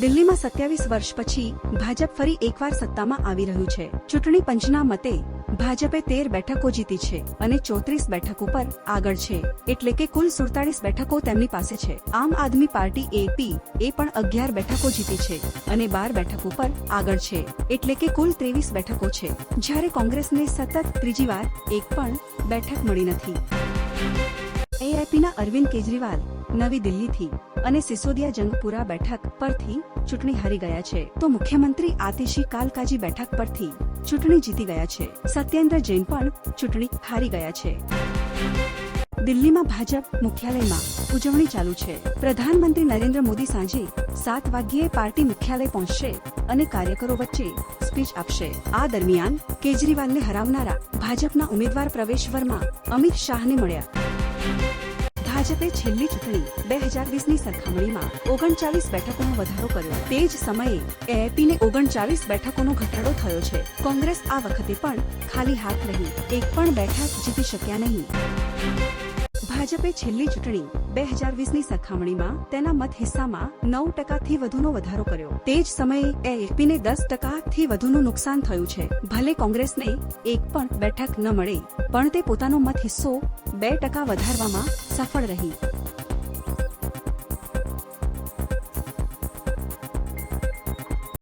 દિલ્હીમાં સત્યાવીસ વર્ષ પછી ભાજપ ફરી એકવાર સત્તામાં આવી રહ્યું છે. ચૂંટણી પંચના મતે ભાજપે તેર બેઠકો જીતી છે અને ચોત્રીસ બેઠકો પર આગળ છે. એટલે કે કુલ સુડતાલીસ બેઠકો તેમની પાસે છે. આમ આદમી પાર્ટી એપી એ પણ અગિયાર બેઠકો જીતી છે અને બાર બેઠકો પર આગળ છે. એટલે કે કુલ ત્રેવીસ બેઠકો છે. જ્યારે કોંગ્રેસને સતત ત્રીજી વાર એક પણ બેઠક મળી નથી. એઆઈપીના અરવિંદ કેજરીવાલ નવી દિલ્હીથી અને સિસોદિયા જંગપુરા બેઠક પરથી ચૂંટણી હારી ગયા છે. તો મુખ્યમંત્રી આતિશી કાલકાજી બેઠક પરથી ચૂંટણી જીતી ગયા છે. સત્યેન્દ્ર જૈન પણ ચૂંટણી હારી ગયા છે. દિલ્હીમાં ભાજપ મુખ્યાલયમાં ઉજવણી ચાલુ છે. પ્રધાનમંત્રી નરેન્દ્ર મોદી સાંજે સાત વાગ્યે પાર્ટી મુખ્યાલય પહોંચશે અને કાર્યકરો વચ્ચે સ્પીચ આપશે. આ દરમિયાન કેજરીવાલને હરાવનારા ભાજપના ઉમેદવાર પ્રવેશ વર્મા અમિત શાહને મળ્યા. ભાજપે છેલ્લી ચૂંટણી બે હજાર વીસની સરખામણીમાં ઓગણચાલીસ બેઠકોનો વધારો કર્યો. તે જ સમયે એએપીને ઓગણચાલીસ બેઠકોનો ઘટાડો થયો છે. કોંગ્રેસ આ વખતે પણ ખાલી હાથ રહી એક પણ બેઠક જીતી શક્યા નહીં. ભાજપે છેલ્લી ચૂંટણી બે હજાર વીસની સરખામણીમાં તેના મત હિસ્સામાં નવ ટકાથી વધુનો વધારો કર્યો. તે જ સમયે એએપીને દસ ટકાથી વધુનું નુકસાન થયું છે. ભલે કોંગ્રેસને એક પણ બેઠક ન મળે, પણ તે પોતાનો મત હિસ્સો બે ટકા વધારવામાં સફળ રહી.